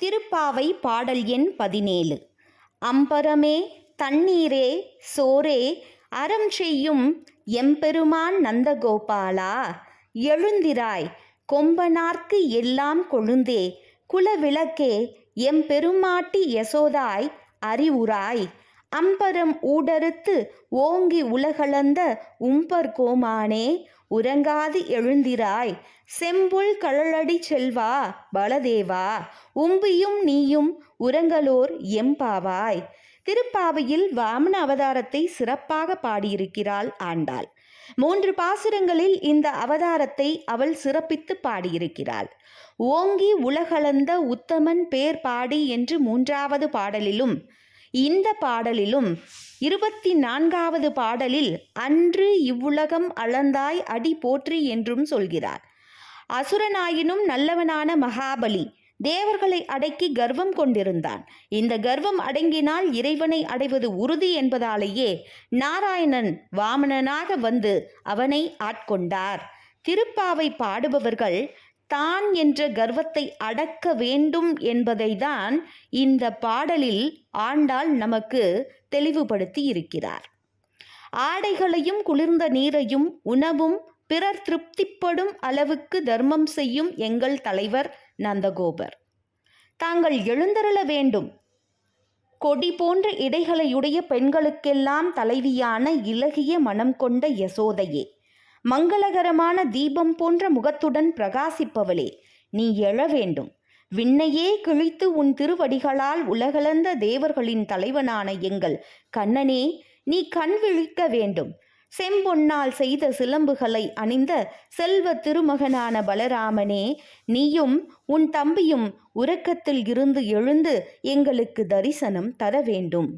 திருப்பாவை பாடல் எண் பதினேழு. அம்பரமே தண்ணீரே சோரே அறம் செய்யும் எம்பெருமான் நந்தகோபாலா எழுந்திராய் கொம்பனார்க்கு எல்லாம் கொழுந்தே குலவிளக்கே எம்பெருமாட்டி யசோதாய் அறிவுராய். அம்பரம் ஊடறுத்து ஓங்கி உலகளந்த உம்பர் கோமானே உறங்காது எழுந்திராய். செம்புல் கழலடி செல்வா பலதேவா உம்பியும் நீயும் உறங்கலோர் எம்பாவாய். திருப்பாவையில் வாமன அவதாரத்தை சிறப்பாக பாடியிருக்கிறாள் ஆண்டாள். மூன்று பாசுரங்களில் இந்த அவதாரத்தை அவள் சிறப்பித்து பாடியிருக்கிறாள். ஓங்கி உலகளந்த உத்தமன் பேர் பாடி என்று மூன்றாவது பாடலிலும் இந்த பாடலிலும் இருபத்தி நான்காவது பாடலில் அன்று இவ்வுலகம் அளந்தாய் அடி போற்றி என்றும் சொல்கிறார். அசுரனாயினும் நல்லவனான மகாபலி தேவர்களை அடக்கி கர்வம் கொண்டிருந்தான். இந்த கர்வம் அடங்கினால் இறைவனை அடைவது உறுதி என்பதாலேயே நாராயணன் வாமனனாக வந்து அவனை ஆட்கொண்டார். திருப்பாவை பாடுபவர்கள் தான் என்ற கர்வத்தை அடக்க வேண்டும் என்பதைதான் இந்த பாடலில் ஆண்டாள் நமக்கு தெளிவுபடுத்தி இருக்கிறார். ஆடைகளையும் குளிர்ந்த நீரையும் உணவும் பிறர் திருப்திப்படும் அளவுக்கு தர்மம் செய்யும் எங்கள் தலைவர் நந்தகோபர். தாங்கள் எழுந்தருள வேண்டும். கொடி போன்ற இடைகளையுடைய பெண்களுக்கெல்லாம் தலைவியான இலகிய மனம் கொண்ட யசோதையே. மங்களகரமான தீபம் போன்ற முகத்துடன் பிரகாசிப்பவளே நீ எழ வேண்டும். விண்ணையே கிழித்து உன் திருவடிகளால் உலகளந்த தேவர்களின் தலைவனான எங்கள் கண்ணனே நீ கண் விழிக்க வேண்டும். செம்பொன்னால் செய்த சிலம்புகளை அணிந்த செல்வ திருமகனான பலராமனே நீயும் உன் தம்பியும் உறக்கத்தில் இருந்து எழுந்து எங்களுக்கு தரிசனம் தர வேண்டும்.